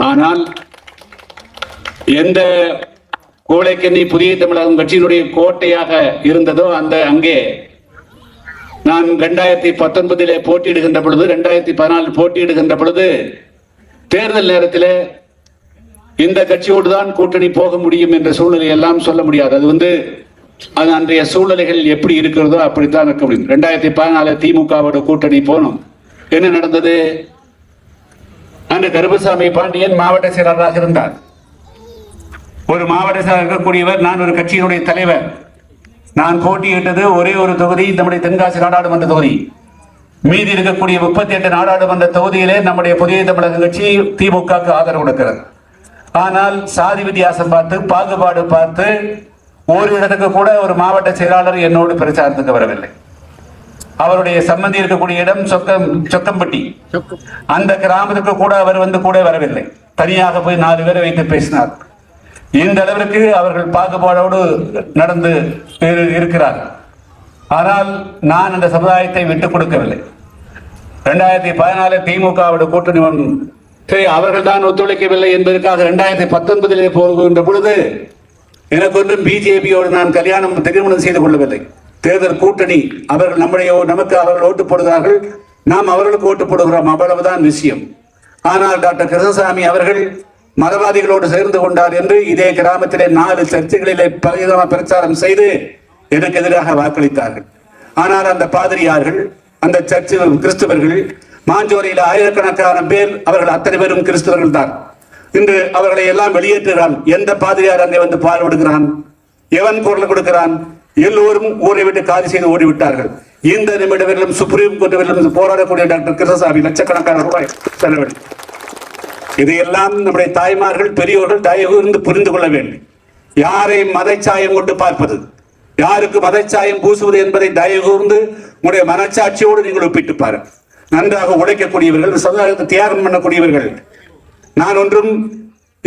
ஆனால் எந்த கோழைக்கண்ணி புதிய தமிழகம் கட்சியினுடைய கோட்டையாக இருந்ததோ அந்த அங்கே நான் ரெண்டாயிரத்தி பத்தொன்பதிலே போட்டியிடுகின்ற பொழுது ரெண்டாயிரத்தி பதினாலில் போட்டியிடுகின்ற பொழுது தேர்தல் நேரத்தில் இந்த கட்சியோடு தான் கூட்டணி போக முடியும் என்ற சூழ்நிலை எல்லாம் சொல்ல முடியாது. அது வந்து அது அன்றைய சூழ்நிலைகள் எப்படி இருக்கிறதோ அப்படித்தான் இருக்க முடியும். ரெண்டாயிரத்தி பதினாலு திமுகவோட கூட்டணி போனோம். என்ன நடந்தது? அன்று கருப்பசாமி பாண்டியன் மாவட்ட செயலாளராக இருந்தார். ஒரு மாவட்ட செயலாளர் இருக்கக்கூடியவர் நான் ஒரு கட்சியினுடைய தலைவர். நான் போட்டியிட்டது ஒரே ஒரு தொகுதி நம்முடைய தென்காசி நாடாளுமன்ற தொகுதி. மீதி இருக்கக்கூடிய முப்பத்தி எட்டு நாடாளுமன்ற தொகுதியிலே நம்முடைய புதிய தமிழக கட்சி திமுகவுக்கு ஆதரவு கொடுக்கிறது. ஆனால் சாதி வித்தியாசம் பார்த்து பாகுபாடு பார்த்து ஒரு இடத்துக்கு கூட ஒரு மாவட்ட செயலாளர் என்னோடு பிரச்சாரத்துக்கு வரவில்லை. அவருடைய சம்மந்தி இருக்கக்கூடிய இடம் சொக்கம் சொக்கம்பட்டி. அந்த கிராமத்துக்கு கூட அவர் வந்து கூட வரவில்லை. தனியாக போய் நாலு பேரை வைத்து பேசினார். இந்த அளவிற்கு அவர்கள் பாகுபாடோடு நடந்து இரு- இருக்கிறார். ஆனால் நான் அந்த சமுதாயத்தை விட்டுக் கொடுக்கவில்லை. ரெண்டாயிரத்தி பதினாலு திமுகவோட கூட்டணி சரி அவர்கள் தான் ஒத்துழைக்கவில்லை என்பதற்காக ரெண்டாயிரத்தி பத்தொன்பதிலே போகின்ற பொழுது எனக்கு ஒன்றும் பிஜேபியோடு நான் கல்யாணம் திருமணம் செய்து கொள்ளவில்லை. தேர்தல் கூட்டணி அவர்கள் நம்முடைய நமக்கு அவர்கள் ஓட்டு போடுகிறார்கள் நாம் அவர்களுக்கு ஓட்டு போடுகிறோம். அவ்வளவுதான் விஷயம். ஆனால் டாக்டர் கிருஷ்ணசாமி அவர்கள் மதவாதிகளோடு சேர்ந்து கொண்டார் என்று இதே கிராமத்திலே நாலு சர்ச்சைகளிலே பலவிதமாக பிரச்சாரம் செய்து எனக்கு எதிராக வாக்களித்தார்கள். ஆனால் அந்த பாதிரியார்கள் அந்த சர்ச்சு கிறிஸ்தவர்கள் மாஞ்சோரியில் ஆயிரக்கணக்கான பேர் அவர்கள் அத்தனை பேரும் கிறிஸ்தவர்கள் தான். இன்று அவர்களை எல்லாம் வெளியேற்றுகிறான். எந்த பாதிரியார் அங்கே வந்து பால் விடுகிறான்? எவன் குரல் கொடுக்கிறான்? எல்லோரும் ஊரை விட்டு காலி செய்து ஓடிவிட்டார்கள். இந்த நிமிடங்களிலும் சுப்ரீம் கோர்ட்டிலும் போராடக்கூடிய டாக்டர் கிருஷ்ணசாமி லட்சக்கணக்கான ரூபாய் செலவழி இதையெல்லாம் நம்முடைய தாய்மார்கள் பெரியோர்கள் தயவு இருந்து புரிந்து கொள்ள வேண்டும். யாரை மதச்சாயம் கொண்டு பார்ப்பது? யாருக்கு மதச்சாயம் பூசுவது என்பதை தயவு கூர்ந்து உங்களுடைய மனச்சாட்சியோடு நீங்கள் ஒப்பிட்டு பாருங்கள். நன்றாக உழைக்கக்கூடியவர்கள் சமுதாயத்தை தியாகம் பண்ணக்கூடியவர்கள். நான் ஒன்றும்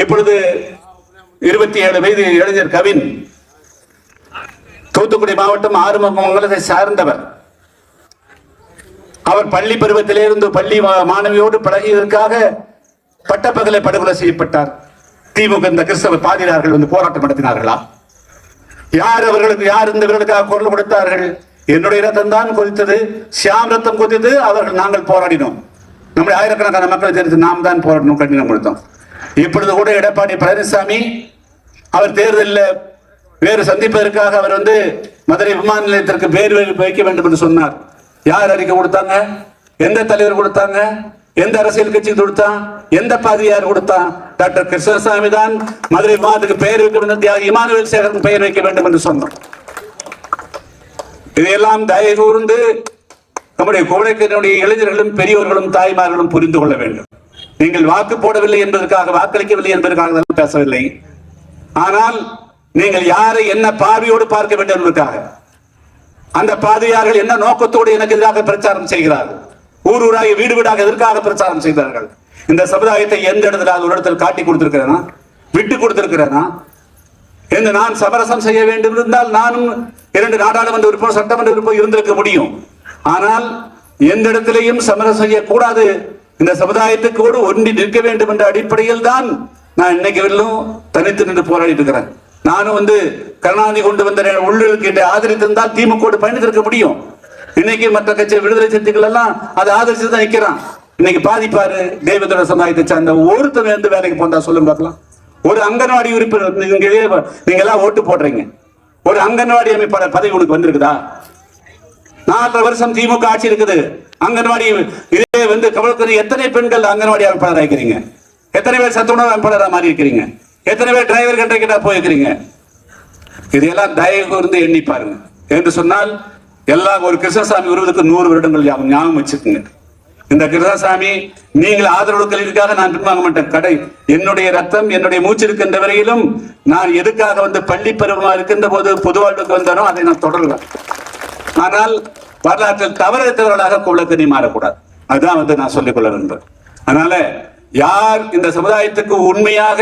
இப்பொழுது இருபத்தி ஏழு வயது இளைஞர் கவின் தூத்துக்குடி மாவட்டம் ஆறுமுகமங்கலத்தை சார்ந்தவர். அவர் பள்ளி பருவத்திலிருந்து பள்ளி மா- மாணவியோடு பழகியதற்காக பட்டப்பகலை படுகொலை செய்யப்பட்டார். திமுக இந்த கிறிஸ்தவ பாதிரியார்கள் வந்து போராட்டம் நடத்தினார்களா? யார் அவர்களுக்கு யார் இந்த இவர்களுக்காக குரல் கொடுத்தார்கள்? என்னுடைய ரத்தம் தான் கொதித்தது சியாம் ரத்தம் கொதித்தது அவர்கள் நாங்கள் போராடினோம். நம்முடைய ஆயிரக்கணக்கான மக்கள் தெரிந்து நாம் தான் போராடணும் கண்டினம் கொடுத்தோம். இப்பொழுது கூட எடப்பாடி பழனிசாமி அவர் தேர்தலில் வேறு சந்திப்பதற்காக அவர் வந்து மதுரை விமான நிலையத்திற்கு பேர் வைக்க வேண்டும் என்று சொன்னார். யார் அறிக்கை கொடுத்தாங்க? எந்த தலைவர் கொடுத்தாங்க? எந்த அரசியல் கட்சி கொடுத்தான்? எந்த பாதிரியார் கொடுத்தான்? டாக்டர் கிருஷ்ணசாமி தான் மதுரை விமானத்துக்கு பெயர் வைக்க வேண்டும் இமானுவேல் சேகரன் பெயர் வைக்க வேண்டும் என்று சொன்னோம் இதையெல்லாம் தயவு கூர்ந்து நம்முடைய கோடைக்கனுடைய இளைஞர்களும் பெரியவர்களும் தாய்மார்களும் புரிந்து கொள்ள வேண்டும். நீங்கள் வாக்கு போடவில்லை என்பதற்காக வாக்களிக்கவில்லை என்பதற்காக தான் பேசவில்லை. ஆனால் நீங்கள் யாரை என்ன பார்வையோடு பார்க்க வேண்டும் என்பதற்காக. அந்த பாதிரியார்கள் என்ன நோக்கத்தோடு எனக்கு எதிராக பிரச்சாரம் செய்கிறார்கள்? ஊர் ஊராக வீடு வீடாக எதற்காக பிரச்சாரம் செய்தார்கள்? இந்த சமுதாயத்தை எந்த இடத்துல ஒரு இடத்தில் காட்டி கொடுத்திருக்கிறேனா? விட்டு கொடுத்திருக்கிறேனா? என்று நான் சமரசம் செய்ய வேண்டும் இருந்தால் நானும் இரண்டு நாடாளுமன்ற உறுப்பினர் சட்டமன்ற உறுப்பினர் இருந்திருக்க முடியும். ஆனால் எந்த இடத்திலையும் சமரசம் செய்யக்கூடாது. இந்த சமுதாயத்துக்கோடு ஒன்றி நிற்க வேண்டும் என்ற அடிப்படையில் தான் நான் இன்னைக்கு வரலும் தனித்து நின்று போராடிட்டு இருக்கிறேன். நானும் வந்து கருணாநிதி கொண்டு வந்த உள்ளுக்கு என்று ஆதரித்திருந்தால் திமுக பயணித்திருக்க முடியும். இன்னைக்கு மற்ற கட்சி விடுதலை சக்திகள் எல்லாம் அதை ஆதரிச்சு தான் நிற்கிறான் இன்னைக்கு பாதிப்பாரு தேவேந்திர சமுதாயத்தை சார்ந்த ஒருத்தர் வந்து வேலைக்கு போந்தா சொல்லுங்க பார்க்கலாம். ஒரு அங்கன்வாடி உறுப்பினர் நீங்க நீங்க எல்லாம் ஓட்டு போடுறீங்க. ஒரு அங்கன்வாடி அமைப்பாளர் பதவி உனக்கு வந்திருக்குதா? நாலரை வருஷம் திமுக ஆட்சி இருக்குது. அங்கன்வாடி இதே வந்து கவலைத்துறை எத்தனை பெண்கள் அங்கன்வாடி அமைப்பாளர் இருக்கிறீங்க? எத்தனை பேர் சத்துணவு அமைப்பாளராக மாறி இருக்கிறீங்க எத்தனை பேர் டிரைவர் கிட்ட போயிருக்கிறீங்க? இதையெல்லாம் தயவு கூர்ந்து எண்ணி பாருங்க. என்று சொன்னால் எல்லாம் ஒரு கிருஷ்ணசாமி வருவதற்கு நூறு வருடங்கள் ஞாபகம் ஞாபகம் வச்சுக்கோங்க. இந்த கிருஷ்ணசாமி நீங்கள் ஆதரவுகளுக்காக நான் பின்வாங்க மாட்டேன். கடை என்னுடைய ரத்தம் என்னுடைய மூச்சு இருக்கின்ற வரையிலும் நான் எதுக்காக வந்து பள்ளி பருவமா இருக்கின்ற போது பொது வாழ்வுக்கு வந்தானோ அதை நான் தொடருவேன் ஆனால் வரலாற்றில் தவறத்தவர்களாக குலக்கணி மாறக்கூடாது. அதுதான் வந்து நான் சொல்லிக் கொள்ள விரும்புறேன். அதனால யார் இந்த சமுதாயத்துக்கு உண்மையாக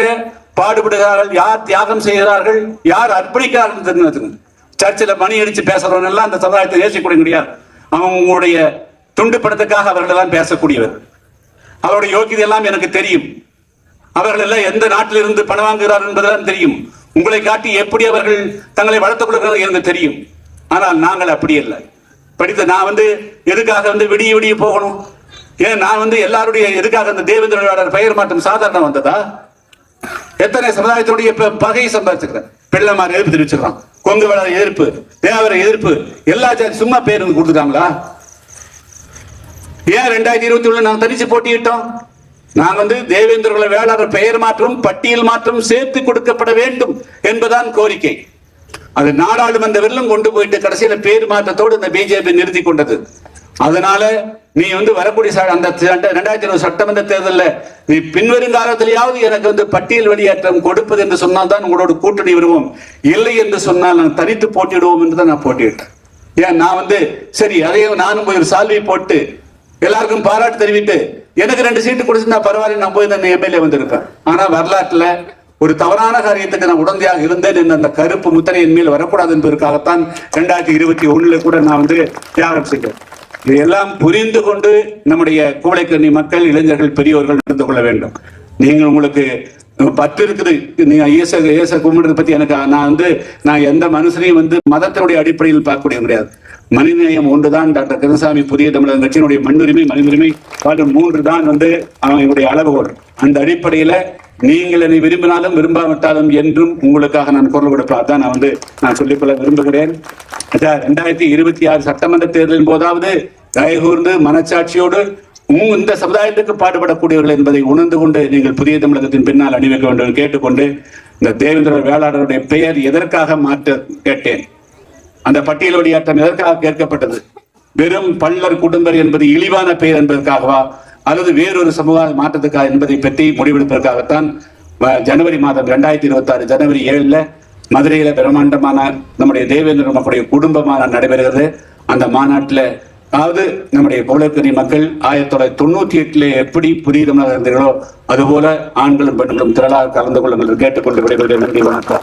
பாடுபடுகிறார்கள் யார் தியாகம் செய்கிறார்கள் யார் அர்ப்பணிக்கிறார்கள் தெரிஞ்சு சர்ச்சில் மணி அடிச்சு பேசுறவன் எல்லாம் அந்த சமுதாயத்தை நேசிக்கூடிய முடியாது அவங்களுடைய துண்டு படத்துக்காக அவர்கள் எல்லாம் பேசக்கூடியவர். அவருடைய யோக்கியதை எல்லாம் எனக்கு தெரியும். அவர்கள் எல்லாம் எந்த நாட்டில் இருந்து பணம் வாங்குகிறார்கள் என்பதுதான் தெரியும். உங்களை காட்டி எப்படி அவர்கள் தங்களை வளர்த்துக் கொள்கிறார்கள் எனக்கு தெரியும். ஆனால் நாங்கள் அப்படி இல்லை. படித்த நான் வந்து எதுக்காக வந்து விடிய விடிய போகணும்? ஏன் நான் வந்து எல்லாருடைய எதுக்காக அந்த தேவேந்திர பெயர் மாற்றம் சாதாரண வந்ததா? எத்தனை சமுதாயத்தினுடைய ப- பகையை சம்பாதிச்சிருக்கிறேன் பிள்ளைமார் எதிர்ப்பு தெரிவிச்சிருக்கான் கொங்கு வேளாண் எதிர்ப்பு தேவர எதிர்ப்பு எல்லா ஜாதி சும்மா பேர் கொடுத்துட்டாங்களா ஏன் ரெண்டாயிரத்தி இருபத்தி ஒண்ணு நாங்கள் தனிச்சு போட்டியிட்டோம்? நான் வந்து தேவேந்திரகுல வேளாளர் பெயர் மாற்றம் பட்டியல் மாற்றம் சேர்த்து கொடுக்கப்பட வேண்டும் என்பதான் கோரிக்கை. அது நாடாளுமன்ற வெல்லம் கொண்டு போயிட்டு கடைசியில பேர் மாற்றத்தோடு இந்த பிஜேபி நிறுத்தி கொண்டது. அதனால நீ வந்து வரக்கூடிய அந்த ரெண்டாயிரத்தி இருபது சட்டமன்ற தேர்தலில் நீ பின்வரும் காலத்திலேயாவது எனக்கு வந்து பட்டியல் வெளியேற்றம் கொடுப்பது என்று சொன்னால் தான் உங்களோட கூட்டணி வருவோம். இல்லை என்று சொன்னால் நான் தனித்து போட்டியிடுவோம் என்று தான் நான் போட்டியிட்டேன் ஏன்? நான் வந்து சரி அதையும் நானும் போய் ஒரு சால்வை போட்டு எல்லாருக்கும் பாராட்டு தெரிவித்து எனக்கு ரெண்டு சீட்டு கொடுத்துருந்தா பரவாயில்ல நான் போய் இந்த எம்எல்ஏ வந்திருப்பேன். ஆனால் வரலாற்றில் ஒரு தவறான காரியத்துக்கு நான் உடந்தையாக இருந்தேன் என்ற அந்த கருப்பு முத்திரை என் மேல் வரக்கூடாது என்பதற்காகத்தான் ரெண்டாயிரத்தி இருபத்தி ஒண்ணுல கூட நான் வந்து தியாகம் செய்கிறேன் இதையெல்லாம் புரிந்து கொண்டு நம்முடைய கோழைக்கண்ணி மக்கள் இளைஞர்கள் பெரியவர்கள் நடந்து கொள்ள வேண்டும். நீங்கள் உங்களுக்கு பத்து இருக்குது. நீங்க இயேச இயேச கும்பிடுறது பத்தி எனக்கு நான் வந்து நான் எந்த மனுஷனையும் வந்து மதத்தினுடைய அடிப்படையில் பார்க்கக்கூடிய கிடையாது மனிதநேயம் ஒன்றுதான் டாக்டர் கருணாசாமி புதிய தமிழக கட்சியினுடைய மண்ணுரிமை மனிதுரிமை மற்றும் மூன்று தான் வந்து அவங்களுடைய அளவுகோல். அந்த அடிப்படையில நீங்கள் என்னை விரும்பினாலும் விரும்பாவிட்டாலும் என்றும் உங்களுக்காக நான் குரல் கொடுப்பேன் நான் வந்து நான் சொல்லிக்கொள்ள விரும்புகிறேன். அதான் ரெண்டாயிரத்தி இருபத்தி ஆறு சட்டமன்ற தேர்தலின் போதாவது தயகூர்ந்து மனச்சாட்சியோடு உங்க இந்த சமுதாயத்துக்கு பாடுபடக்கூடியவர்கள் என்பதை உணர்ந்து கொண்டு நீங்கள் புதிய தமிழகத்தின் பின்னால் அணிவிக்க வேண்டும் என்று கேட்டுக்கொண்டு இந்த தேவேந்திர வேளாளருடைய பெயர் எதற்காக மாற்ற கேட்டேன்? அந்த பட்டியலோடைய வெளியாட்டம் எதற்காக கேட்கப்பட்டது? வெறும் பல்லர் குடும்பர் என்பது இழிவான பெயர் என்பதற்காகவா? அல்லது வேறொரு சமூக மாற்றத்துக்காக என்பதை பற்றி முடிவெடுப்பதற்காகத்தான் வ- ஜனவரி மாதம் இரண்டாயிரத்தி இருபத்தி ஆறு ஜனவரி ஏழுல மதுரையில பிரம்மாண்டமான நம்முடைய தேவேந்திர மக்களுடைய குடும்பமான நடைபெறுகிறது. அந்த மாநாட்டில் அதாவது நம்முடைய கோலக்கரி மக்கள் ஆயிரத்தி தொள்ளாயிரத்தி தொண்ணூத்தி எட்டுல எப்படி புரியுதமாக இருந்தீர்களோ அதுபோல ஆண்களும் பெண்களும் திரளாக கலந்து கொள்ளுங்கள் கேட்டுக்கொண்டு விடைபெறுகிறேன். நன்றி வணக்கம்.